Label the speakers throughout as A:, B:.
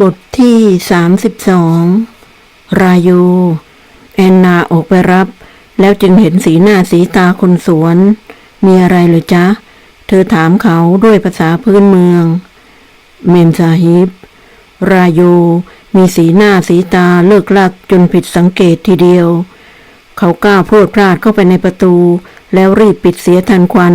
A: บทที่สามสิบสองรายูแอนนาออกไปรับ แล้วจึงเห็นสีหน้าสีตาคนสวน มีอะไรเหรือจ๊ะ เธอถามเขาด้วยภาษาพื้นเมือง เมมซาฮิบ รายูมีสีหน้าสีตาเลิกลักจนผิดสังเกตทีเดียว เขาก้าวพรวดพลาดเข้าไปในประตู แล้วรีบปิดเสียทันควัน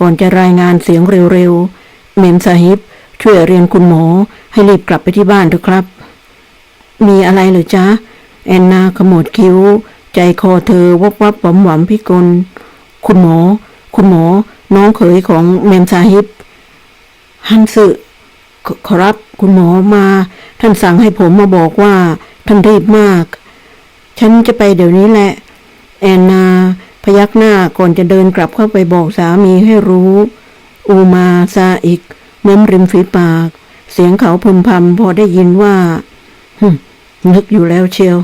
A: ก่อนจะรายงานเสียงเร็วๆ เมมซาฮิบ ช่วยเรียนคุณหมอให้รีบกลับไปที่บ้านเถอะครับ มีอะไรเหรือจ๊ะ แอนนาขมวดคิ้ว ใจคอเธอวับวับหวำหวำพิกล คุณหมอ คุณหมอ น้องเขยของเมมซาฮิบ ฮันสึขขอรับคุณหมอมา ท่านสั่งให้ผมมาบอกว่า ท่านรีบมาก ฉันจะไปเดี๋ยวนี้แหละ แอนนาพยักหน้าก่อนจะเดินกลับเข้าไปบอกสามีให้รู้ อูมาซาอิก เม้มริมฝีปาก เสียงเขาพึมพำพอได้ยินว่าฮึนึกอยู่แล้วเชียว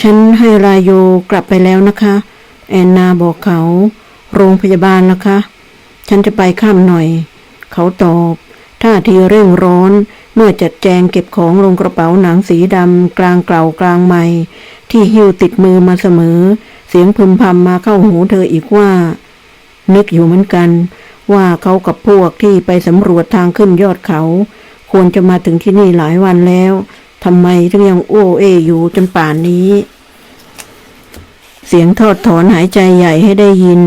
A: ฉันให้รายโยกลับไปแล้วนะคะ แอนนาบอกเขา โรงพยาบาลนะคะ ฉันจะไปข้ามหน่อย เขาตอบท่าทีเร่งร้อนเมื่อจัดแจงเก็บของลงกระเป๋าหนังสีดำกลางเกล่ากลางใหม่ ที่หิ้วติดมือมาเสมอ เสียงพึมพำมาเข้าหูเธออีกว่า นึกอยู่เหมือนกัน ว่าเขากับพวกที่ไปสำรวจทางขึ้นยอดเขา ควรจะมาถึงที่นี่หลายวันแล้วทำไมถึงยังโอ้เออยู่จนป่านนี้ เสียงทอดถอนหายใจใหญ่ให้ได้ยิน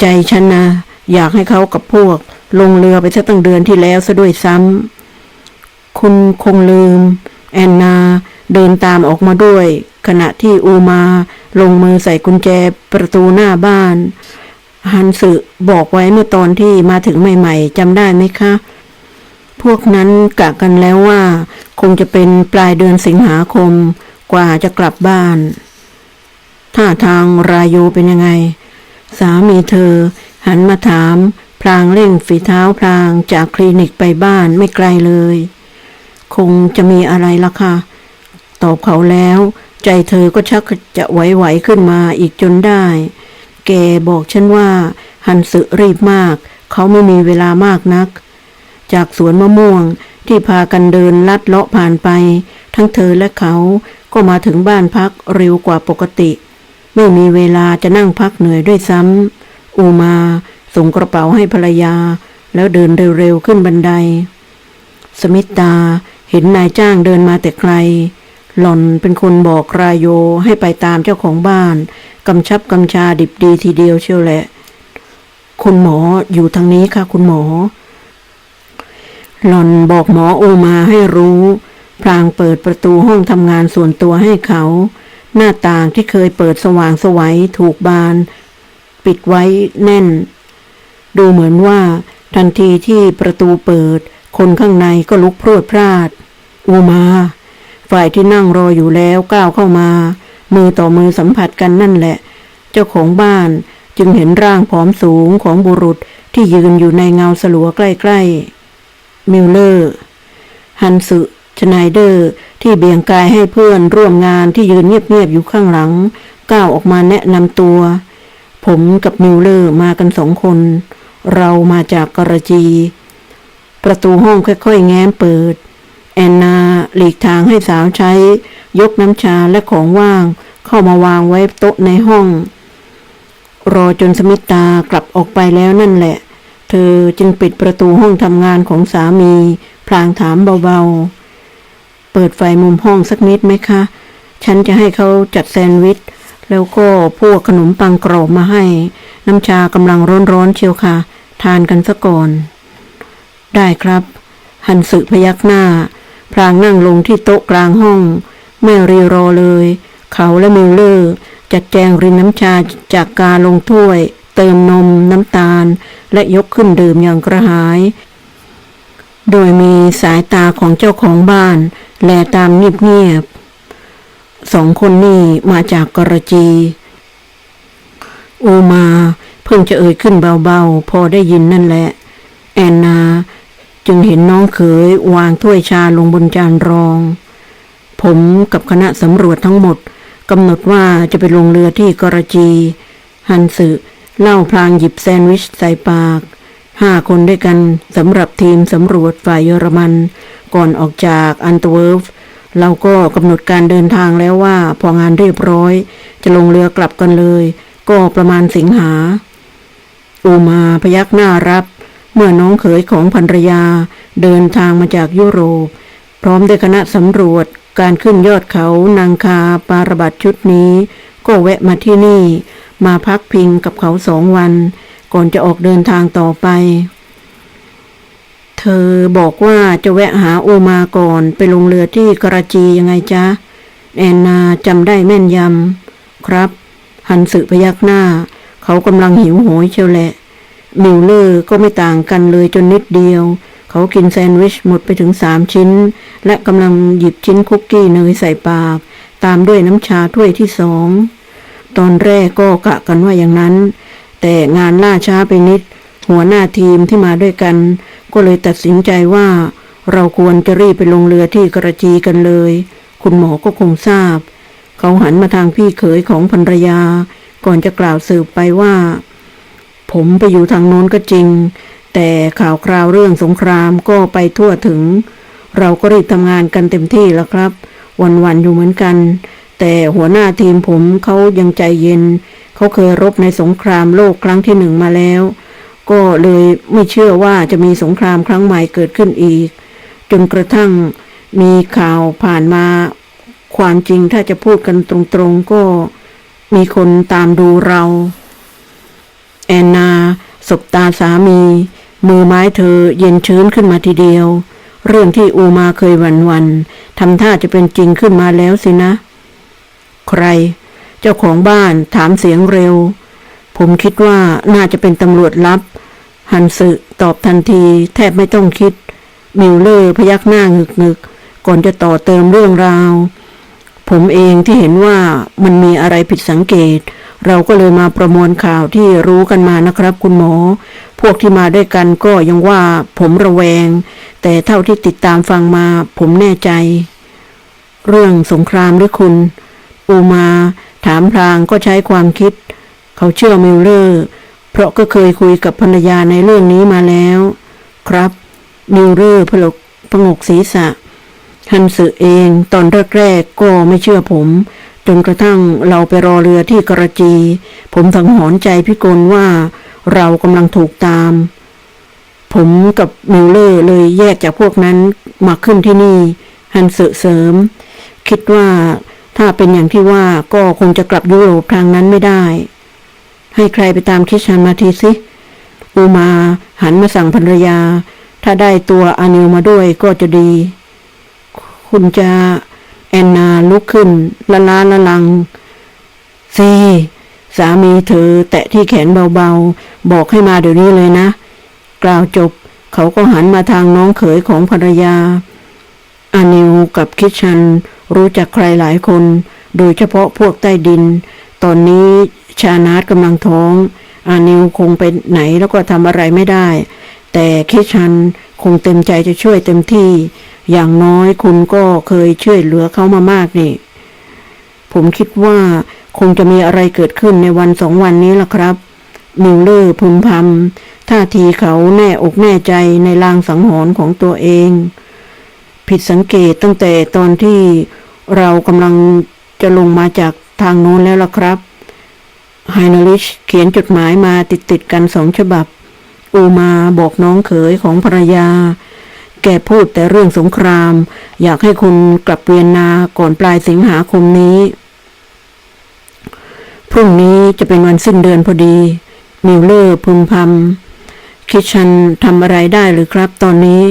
A: ใจฉันนะ อยากให้เขากับพวก ลงเรือไปสักตั้งเดือนที่แล้วซะด้วยซ้ำคุณคงลืม แอนนาเดินตามออกมาด้วย ขณะที่อูมาลงมือใส่กุญแจประตูหน้าบ้าน ฮันสึบอกไว้เมื่อตอนที่มาถึงใหม่ ๆจำได้ไหมคะ พวกนั้นกะกันแล้วว่า คงจะเป็นปลายเดือนสิงหาคมกว่าจะกลับบ้านท่าทางรายโยเป็นยังไง สามีเธอ หันมาถาม พลางเร่งฝีเท้าพลางจากคลินิกไปบ้านไม่ไกลเลย คงจะมีอะไรละค่ะ ตอบเขาแล้ว ใจเธอก็ชักจะไหวๆขึ้นมาอีกจนได้ แกบอกฉันว่าหันสึรีบมาก เขาไม่มีเวลามากนัก จากสวนมะม่วงที่พากันเดินลัดเลาะผ่านไป ทั้งเธอและเขาก็มาถึงบ้านพักเร็วกว่าปกติ ไม่มีเวลาจะนั่งพักเหนื่อยด้วยซ้ำอูมาส่งกระเป๋าให้ภรรยา แล้วเดินเร็วๆขึ้นบันได สมิตาเห็นนายจ้างเดินมาแต่ไกล หล่อนเป็นคนบอกรายโยให้ไปตามเจ้าของบ้าน กำชับกำชาดิบดีทีเดียวเชียวแหละ คุณหมออยู่ทางนี้ค่ะคุณหมอ หล่อนบอกหมอโอมาให้รู้ พลางเปิดประตูห้องทำงานส่วนตัวให้เขา หน้าต่างที่เคยเปิดสว่างสวัยถูกบาน ปิดไว้แน่น ดูเหมือนว่า ทันทีที่ประตูเปิด คนข้างในก็ลุกพรวดพลาดอูมา ฝ่ายที่นั่งรออยู่แล้วก้าวเข้ามา มือต่อมือสัมผัสกันนั่นแหละ เจ้าของบ้านจึงเห็นร่างผอมสูงของบุรุษที่ยืนอยู่ในเงาสลัวใกล้ๆ มิลเลอร์ ฮันสึชไนเดอร์ที่เบี่ยงกายให้เพื่อนร่วมงานที่ยืนเงียบๆอยู่ข้างหลัง ก้าวออกมาแนะนำตัว ผมกับมิลเลอร์มากันสองคน เรามาจากกระจี ประตูห้องค่อยๆ แง้มเปิด แอนนาหลีกทางให้สาวใช้ยกน้ำชาและของว่างเข้ามาวางไว้โต๊ะในห้อง รอจนสมิตากลับออกไปแล้วนั่นแหละ เธอจึงปิดประตูห้องทำงานของสามี พลางถามเบาๆ เปิดไฟมุมห้องสักนิดไหมคะ ฉันจะให้เขาจัดแซนด์วิช แล้วก็พวกขนมปังกรอบมาให้ น้ำชากำลังร้อนๆเชียวค่ะ ทานกันซะก่อน ได้ครับหันสึพยักหน้า พลางนั่งลงที่โต๊ะกลางห้อง ไม่รีรอเลย เขาและมิลเลอร์ จัดแจงรินน้ำชาจากกาลงถ้วย เติมนมน้ำตาล และยกขึ้นดื่มอย่างกระหาย โดยมีสายตาของเจ้าของบ้าน แลตามเงียบๆสองคนนี่มาจากกระจีอูมาเพิ่งจะเอ่ยขึ้นเบาๆ พอได้ยินนั่นแหละ แอนนา จึงเห็นน้องเขยวางถ้วยชาลงบนจานรอง ผมกับคณะสำรวจทั้งหมดกำหนดว่าจะไปลงเรือที่กระจี ฮันสึเล่าพลางหยิบแซนด์วิชใส่ปากห้าคนด้วยกันสำหรับทีมสำรวจฝ่ายเยอรมัน ก่อนออกจากอันตเวิร์ฟเราก็กำหนดการเดินทางแล้วว่าพองานเรียบร้อย จะลงเรือกลับกันเลย ก็ประมาณสิงหา อูมาพยักหน้ารับ เมื่อน้องเขยของภรรยาเดินทางมาจากยุโรป พร้อมด้วยคณะสำรวจการขึ้นยอดเขานางคาปารบัตชุดนี้ ก็แวะมาที่นี่ มาพักพิงกับเขาสองวัน ก่อนจะออกเดินทางต่อไป เธอบอกว่าจะแวะหาโอมาก่อนไปลงเรือที่กราจียังไงจ๊ะ แอนนาจำได้แม่นยำครับฮันสึพยักหน้า เขากำลังหิวโหยเชียวแหละ มิลเลอร์ก็ไม่ต่างกันเลยจนนิดเดียว เขากินแซนด์วิชหมดไปถึงสามชิ้น และกำลังหยิบชิ้นคุกกี้เนยใส่ปาก ตามด้วยน้ำชาถ้วยที่สอง ตอนแรกก็กะกันว่าอย่างนั้น แต่งานล่าช้าไปนิด หัวหน้าทีมที่มาด้วยกัน ก็เลยตัดสินใจว่า เราควรจะรีบไปลงเรือที่กระจีกันเลย คุณหมอก็คงทราบ เขาหันมาทางพี่เขยของภรรยา ก่อนจะกล่าวสืบไปว่า ผมไปอยู่ทางโน้นก็จริง แต่ข่าวคราวเรื่องสงครามก็ไปทั่วถึง เราก็รีบทำงานกันเต็มที่แล้วครับ วันๆอยู่เหมือนกัน แต่หัวหน้าทีมผมเขายังใจเย็น เขาเคยรบในสงครามโลกครั้งที่หนึ่งมาแล้ว ก็เลยไม่เชื่อว่าจะมีสงครามครั้งใหม่เกิดขึ้นอีก จนกระทั่งมีข่าวผ่านมา ความจริงถ้าจะพูดกันตรงๆก็มีคนตามดูเรา แอนนาสบตาสามี มือไม้เธอเย็นชื้นขึ้นมาทีเดียว เรื่องที่อูมาเคยหวันวันทำท่าจะเป็นจริงขึ้นมาแล้วสินะ ใคร เจ้าของบ้านถามเสียงเร็ว ผมคิดว่าน่าจะเป็นตำรวจลับฮันสึตอบทันที แทบไม่ต้องคิด มิลเลอร์พยักหน้างึกงึกๆก่อนจะต่อเติมเรื่องราว ผมเองที่เห็นว่ามันมีอะไรผิดสังเกต เราก็เลยมาประมวลข่าวที่รู้กันมานะครับคุณหมอ พวกที่มาด้วยกันก็ยังว่าผมระแวง แต่เท่าที่ติดตามฟังมาผมแน่ใจ เรื่องสงครามหรือคุณ อูมาถามพลางก็ใช้ความคิด เขาเชื่อมิลเลอร์ เพราะก็เคยคุยกับภรรยาในเรื่องนี้มาแล้ว ครับ มิลเลอร์พลกพงกศีรษะฮันสึเองตอนแรกๆก็ไม่เชื่อผม จนกระทั่งเราไปรอเรือที่กระจี ผมสังหรณ์ใจพิกลว่าเรากำลังถูกตาม ผมกับมิลเลอร์เลยแยกจากพวกนั้นมาขึ้นที่นี่ฮันเสเสริม คิดว่าถ้าเป็นอย่างที่ว่าก็คงจะกลับยุโรปทางนั้นไม่ได้ ให้ใครไปตามคิชันมาทีสิอูมาหันมาสั่งภรรยา ถ้าได้ตัวอานิวมาด้วยก็จะดี คุณจะ อนนาลุกขึ้น ละล้าละลังซีสามีเธอแตะที่แขนเบาๆ บอกให้มาเดี๋ยวนี้เลยนะ กล่าวจบเขาก็หันมาทางน้องเขยของภรรยา อานิวกับคิดชันรู้จักใครหลายคน โดยเฉพาะพวกใต้ดิน ตอนนี้ชานาตกำลังท้อง อานิวคงไปไหนแล้วก็ทำอะไรไม่ได้ แต่คิชันคงเต็มใจจะช่วยเต็มที่ อย่างน้อยคุณก็เคยช่วยเหลือเขามามากนี่ ผมคิดว่าคงจะมีอะไรเกิดขึ้นในวันสองวันนี้ล่ะครับมิลเลอร์พึมพำท่าทีเขาแน่อกแน่ใจในลางสังหรณ์ของตัวเอง ผิดสังเกตตั้งแต่ตอนที่เรากำลังจะลงมาจากทางโน้นแล้วล่ะครับไฮนริชเขียนจดหมายมาติดติดกันสองฉบับ อูมาบอกน้องเขยของภรรยา แกพูดแต่เรื่องสงคราม อยากให้คุณกลับเวียนนาก่อนปลายสิงหาคมนี้ พรุ่งนี้จะเป็นวันสิ้นเดือนพอดี มิลเลอร์พึมพำคิดชันทำอะไรได้หรือครับตอนนี้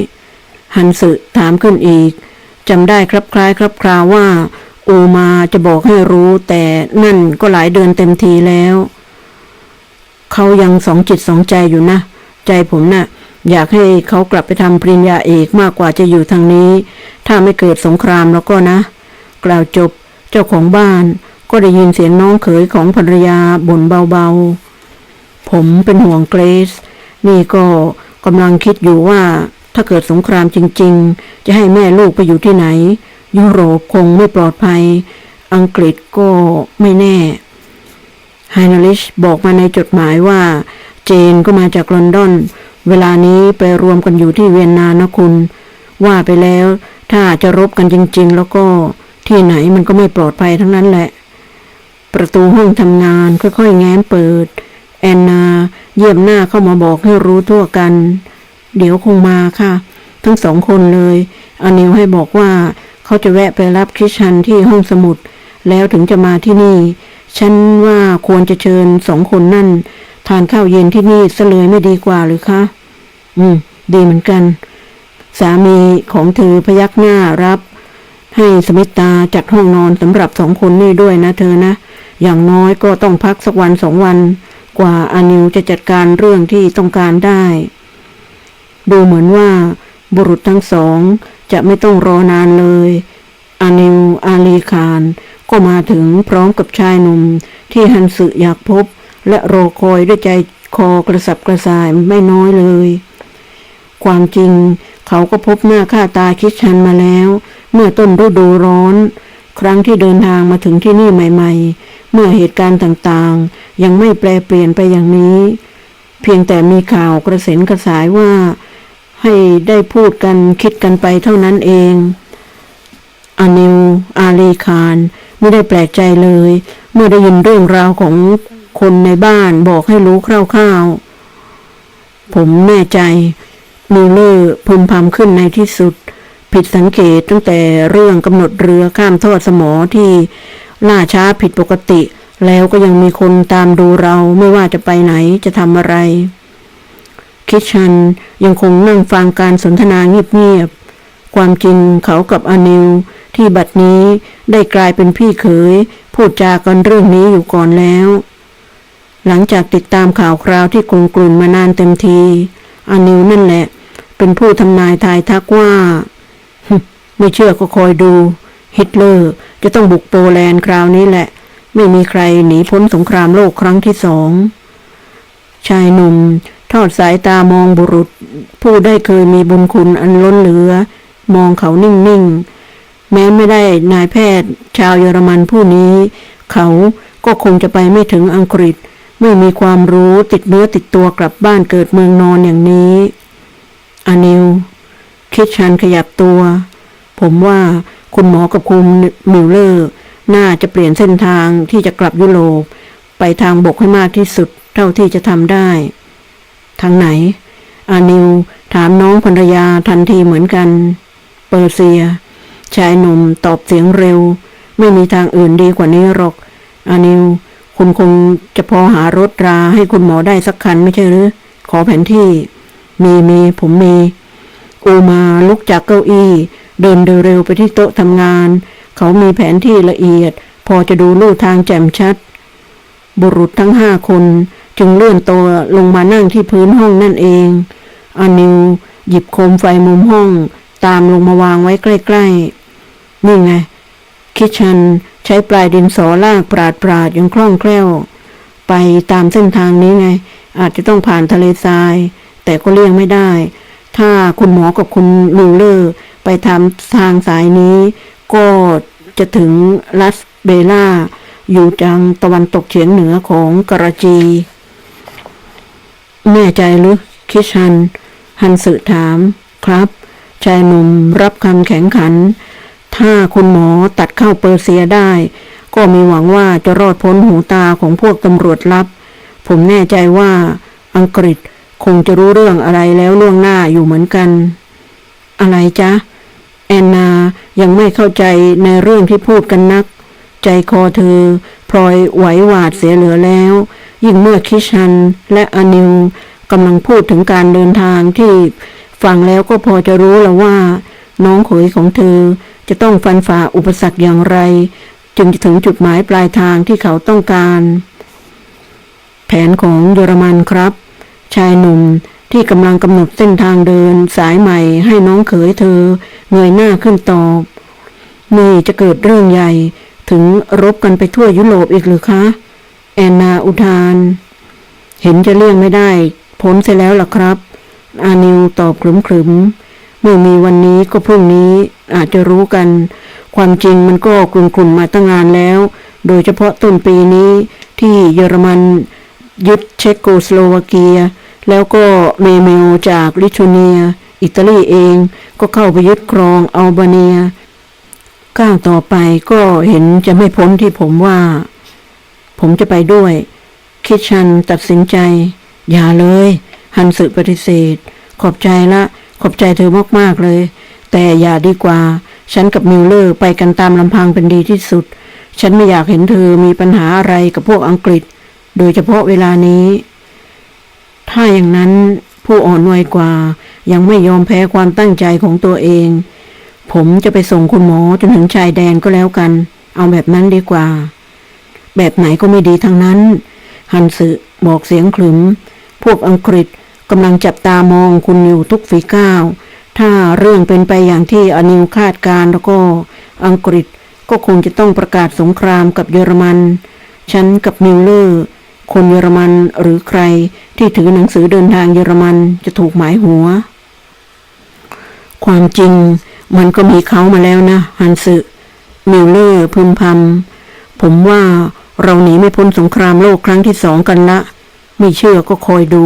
A: ฮันสึถามขึ้นอีกจำได้ครับคล้ายครับคราวว่าอูมาจะบอกให้รู้แต่นั่นก็หลายเดือนเต็มทีแล้ว เขายังสองจิตสองใจอยู่นะ ใจผมนะ่ะ อยากให้เขากลับไปทำปริญญาเอกมากกว่าจะอยู่ทางนี้ ถ้าไม่เกิดสงครามแล้วก็นะ กล่าวจบเจ้าของบ้านก็ได้ยินเสียงน้องเขยของภรรยาบ่นเบาๆ ผมเป็นห่วงเกรซ นี่ก็กำลังคิดอยู่ว่าถ้าเกิดสงครามจริง ๆ จะให้แม่ลูกไปอยู่ที่ไหน ยุโรปคงไม่ปลอดภัย อังกฤษก็ไม่แน่ไฮนาลิชบอกมาในจดหมายว่า เจนก็มาจากลอนดอน เวลานี้ไปรวมกันอยู่ที่เวียนนานะคุณ ว่าไปแล้วถ้าจะรบกันจริง ๆ แล้วก็ที่ไหนมันก็ไม่ปลอดภัยทั้งนั้นแหละ ประตูห้องทำงานค่อยๆแง้มเปิด แอนนาเยี่ยมหน้าเข้ามาบอกให้รู้ทั่วกัน เดี๋ยวคงมาค่ะ ทั้งสองคนเลยอานิวให้บอกว่าเขาจะแวะไปรับคริชันที่ห้องสมุด แล้วถึงจะมาที่นี่ ฉันว่าควรจะเชิญสองคนนั่น ทานข้าวเย็นที่นี่ซะเลยไม่ดีกว่าหรือคะ อืม ดีเหมือนกัน สามีของเธอพยักหน้ารับ ให้สมิตาจัดห้องนอนสำหรับสองคนนี่ด้วยนะเธอนะ อย่างน้อยก็ต้องพักสักวันสองวัน กว่าอานิวจะจัดการเรื่องที่ต้องการได้ ดูเหมือนว่าบุรุษทั้งสองจะไม่ต้องรอนานเลยอานิวอาลีคาร ก็มาถึงพร้อมกับชายหนุ่มที่ฮันสึอยากพบ และรอคอยด้วยใจคอกระสับกระส่ายไม่น้อยเลย ความจริงเขาก็พบหน้าค่าตาคิดชันมาแล้ว เมื่อต้นฤดูร้อน ครั้งที่เดินทางมาถึงที่นี่ใหม่ๆ เมื่อเหตุการณ์ต่างๆ ยังไม่แปลเปลี่ยนไปอย่างนี้ เพียงแต่มีข่าวกระเซ็นกระสายว่า ให้ได้พูดกันคิดกันไปเท่านั้นเองอานิวอาลีคาร ไม่ได้แปลกใจเลย เมื่อได้ยินเรื่องราวของ คนในบ้านบอกให้รู้คร่าวๆ ผมแน่ใจมิเลอร์พึมพำขึ้นในที่สุด ผิดสังเกตตั้งแต่เรื่องกำหนดเรือข้ามทอดสมอที่ล่าช้าผิดปกติ แล้วก็ยังมีคนตามดูเราไม่ว่าจะไปไหนจะทำอะไร คิดชันยังคงนั่งฟังการสนทนาเงียบๆ ความจริงเขากับอนิวที่บัดนี้ได้กลายเป็นพี่เขยพูดจากันเรื่องนี้อยู่ก่อนแล้ว หลังจากติดตามข่าวคราวที่กลุ่นกลุ่นมานานเต็มทีอานิวนั่นแหละ เป็นผู้ทำนายทายทักว่า ไม่เชื่อก็คอยดู ฮิตเลอร์จะต้องบุกโปแลนด์คราวนี้แหละ ไม่มีใครหนีพ้นสงครามโลกครั้งที่สอง ชายหนุ่ม ทอดสายตามองบุรุษ ผู้ได้เคยมีบุญคุณอันล้นเหลือ มองเขานิ่งๆ แม้ไม่ได้นายแพทย์ ชาวเยอรมันผู้นี้ เขาก็คงจะไปไม่ถึงอังกฤษ ไม่มีความรู้ติดเนื้อติดตัวกลับบ้านเกิดเมืองนอนอย่างนี้อานิว คิดชันขยับตัว ผมว่าคุณหมอกับคุณมิลเลอร์ น่าจะเปลี่ยนเส้นทางที่จะกลับยุโรป ไปทางบกให้มากที่สุด เท่าที่จะทำได้ ทางไหน อานิวถามน้องภรรยาทันทีเหมือนกัน เปอร์เซีย ชายหนุ่มตอบเสียงเร็ว ไม่มีทางอื่นดีกว่านี้หรอก อานิว คุณคงจะพอหารถราให้คุณหมอได้สักคันไม่ใช่หรือ ขอแผนที่ มีมีผมมีโอมาลุกจากเก้าอี้ เดินเร็วๆไปที่โต๊ะทำงาน เขามีแผนที่ละเอียด พอจะดูลู่ทางแจ่มชัด บุรุษทั้งห้าคนจึงเลื่อนตัวลงมานั่งที่พื้นห้องนั่นเองอานิวหยิบโคมไฟมุมห้อง ตามลงมาวางไว้ใกล้ ๆ นี่ไง คิชัน ใช้ปลายดินสอลากปราดปราดย่างคล่องแคล่ว ไปตามเส้นทางนี้ไง อาจจะต้องผ่านทะเลทราย แต่ก็เลี่ยงไม่ได้ ถ้าคุณหมอกับคุณลูเลอร์ไปทำทางสายนี้ ก็จะถึงลัสเบล่า อยู่จังตะวันตกเฉียงเหนือของกราจี แน่ใจหรือคิชัน ฮันสึถามครับ ชายหนุ่มรับคำแข็งขัน ถ้าคุณหมอตัดเข้าเปอร์เซียได้ ก็มีหวังว่าจะรอดพ้นหูตาของพวกตำรวจลับ ผมแน่ใจว่าอังกฤษคงจะรู้เรื่องอะไรแล้วล่วงหน้าอยู่เหมือนกัน อะไรจ๊ะ แอนนายังไม่เข้าใจในเรื่องที่พูดกันนัก ใจคอเธอพลอยไหวหวาดเสียเหลือแล้ว ยิ่งเมื่อคิชันและอานิวกำลังพูดถึงการเดินทางที่ฟังแล้วก็พอจะรู้แล้วว่า น้องเขยของเธอ จะต้องฟันฝ่าอุปสรรคอย่างไร จึงจะถึงจุดหมายปลายทางที่เขาต้องการ แผนของเยอรมันครับ ชายหนุ่มที่กำลังกำหนดเส้นทางเดินสายใหม่ให้น้องเขยเธอ เงยหน้าขึ้นตอบนี่จะเกิดเรื่องใหญ่ถึงรบกันไปทั่วยุโรปอีกหรือคะ แอนนาอุทาน เห็นจะเลี่ยงไม่ได้พ้นเสียแล้วล่ะครับ อานิวตอบขรึมๆเมื่ มื่อมีวันนี้ก็พรุ่งนี้อาจจะรู้กัน ความจริงมันก็กลุ่นๆมาตั้งนานแล้ว โดยเฉพาะต้นปีนี้ที่เยอรมันยึดเช็กโกสโลวาเกีย แล้วก็เมเมลจากลิทัวเนีย อิตาลีเองก็เข้าไปยึดครองอัลเบเนียก้าวต่อไปก็เห็นจะไม่พ้นที่ผมว่า ผมจะไปด้วย คิดชันตัดสินใจ อย่าเลย ฮันสึปฏิเสธ ขอบใจละ ขอบใจเธอมากๆเลย แต่อย่าดีกว่า ฉันกับมิลเลอร์ไปกันตามลำพังเป็นดีที่สุด ฉันไม่อยากเห็นเธอมีปัญหาอะไรกับพวกอังกฤษ โดยเฉพาะเวลานี้ ถ้าอย่างนั้นผู้อ่อนวัยกว่า ยังไม่ยอมแพ้ความตั้งใจของตัวเอง ผมจะไปส่งคุณหมอจนถึงชายแดนก็แล้วกัน เอาแบบนั้นดีกว่า แบบไหนก็ไม่ดีทั้งนั้น ฮันสึบอกเสียงขรึมพวกอังกฤษ กำลังจับตามองคุณอยู่ทุกฝีก้าว ถ้าเรื่องเป็นไปอย่างที่อนิวคาดการแล้วก็อังกฤษก็คงจะต้องประกาศสงครามกับเยอรมัน ฉันกับมิลเลอร์ คนเยอรมันหรือใครที่ถือหนังสือเดินทางเยอรมันจะถูกหมายหัว ความจริงมันก็มีเขามาแล้วนะฮันสึมิลเลอร์พึมพำผมว่าเราหนีไม่พ้นสงครามโลกครั้งที่สองกันละ ไม่เชื่อก็คอยดู